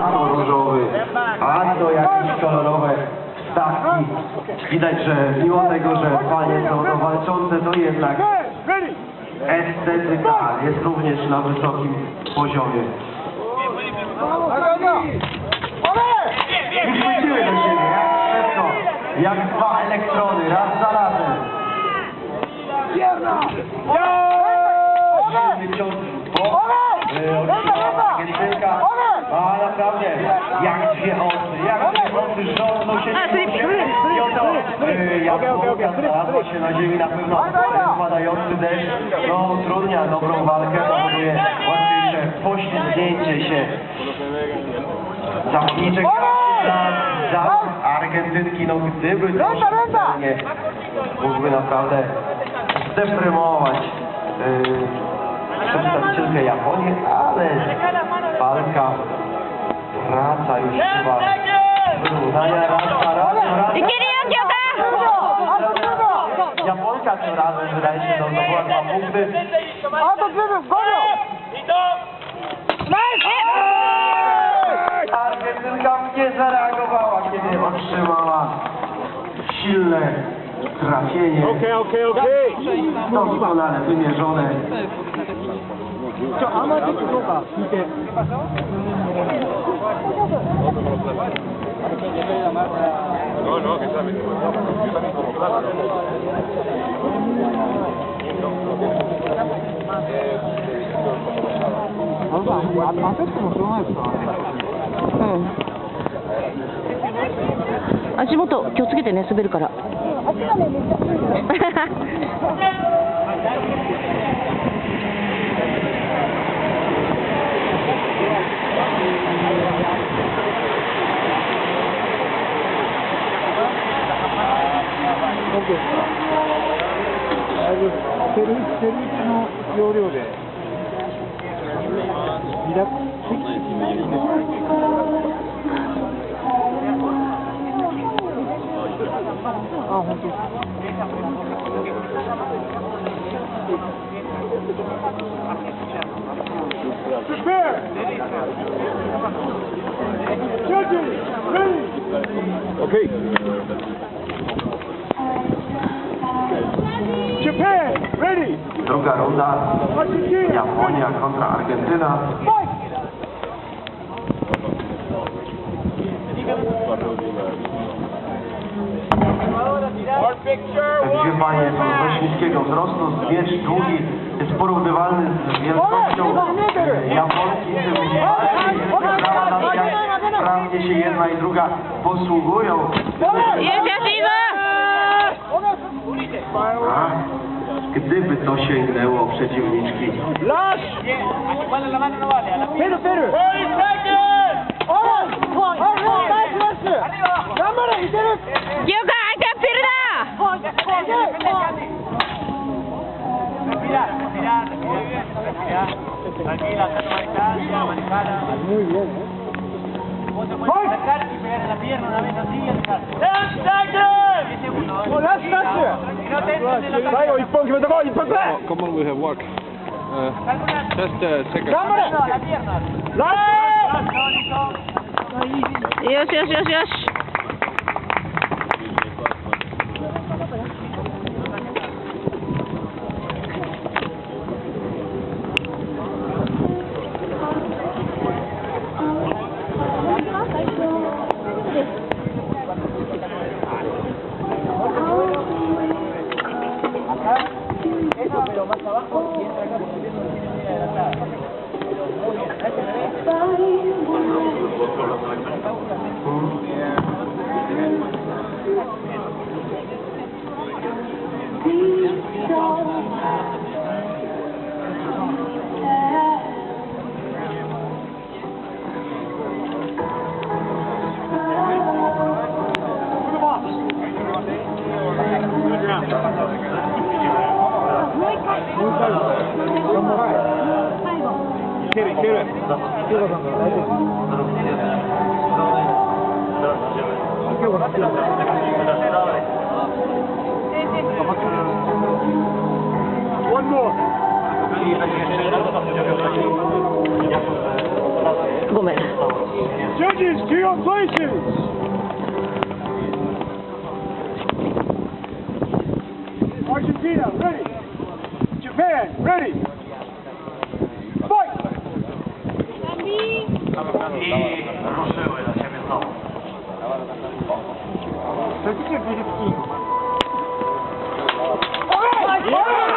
a to różowy, a to jakieś kolorowe stawki. Widać, że mimo tego, że panie są to walczące, to jednak estetyka jest również na wysokim poziomie. I wróciły do siebie, jak szybko, jak dwa elektrony, raz za razem. Silny cios bok, y, otrzymała Argentynka, a naprawdę, jak dwie oczy, jak dwie oczy rządzą się i oto y, Japonka znalazła się na ziemi na pewno spadający deszcz, no utrudnia dobrą walkę, powoduje łatwiejsze poślizgnięcie się. Zawodniczek za, za Argentynki, no gdyby to nie mógłby naprawdę zdeprymować yy, przedstawicielkę Japonii, ale walka wraca już chyba wyrównania raz na raz, raz いけるよ、京香 Japonka tym razem wydaje się, no zdobyła dwa punkty. Argentynka nie zareagowała, kiedy otrzymała silne trafienie. Okej, okej, okej. Doskonale wymierzone. ちょ、あんまりちょっとどうか 聞いて。うん。足元気をつけてね、滑るから。セルフので、リラックス。Okay. Druga runda. Japonia kontra Argentyna. Gdzie panie są rosyjskiego wzrostu, zwiecz długi jest porównywalny z wielkością Japonki czy Sprawnie się jedna i druga posługują. Jest Jasiwa! gdyby to sięgnęło przeciwniczki. Lasz! Peter, Peter! Yoga, aga pirna! Muy bien, ¿eh? it. Come on, we have walk. Uh, just a second. Cámara! Yes, yes, yes, yes. One more. ごめん。 Judges, to your places. Argentina, ready. Japan, ready. I ruszyły na siebie znowu. Yeah,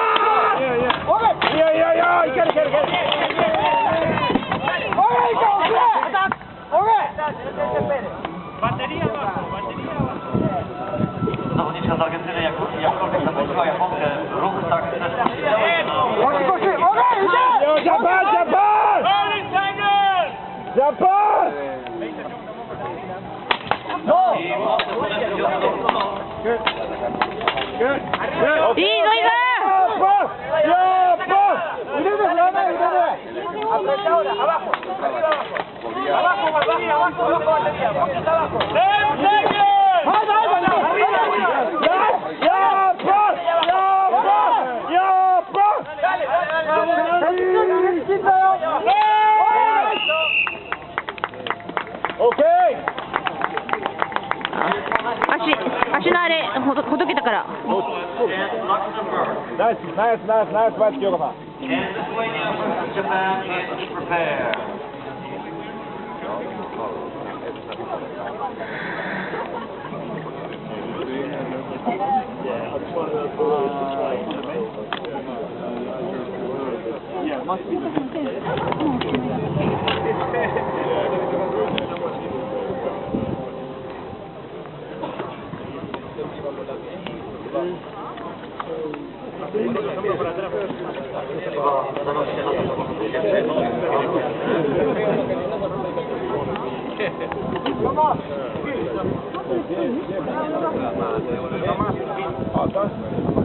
¡No! ¡Y no iba! Abajo, abajo. Abajo, abajo. Abajo, abajo. ほどほどけたから。ナイス、ナイス、ナイス、ナイス、イス、さん。Yeah, must be. ¡Vamos! ¡Vamos!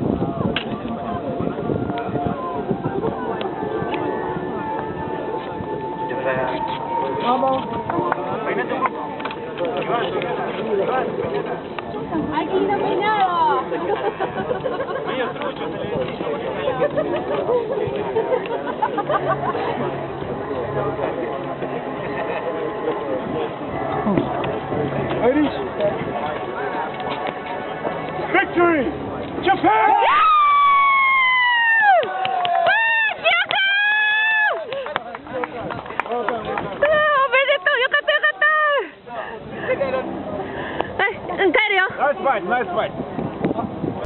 Ladies. Victory! Japan!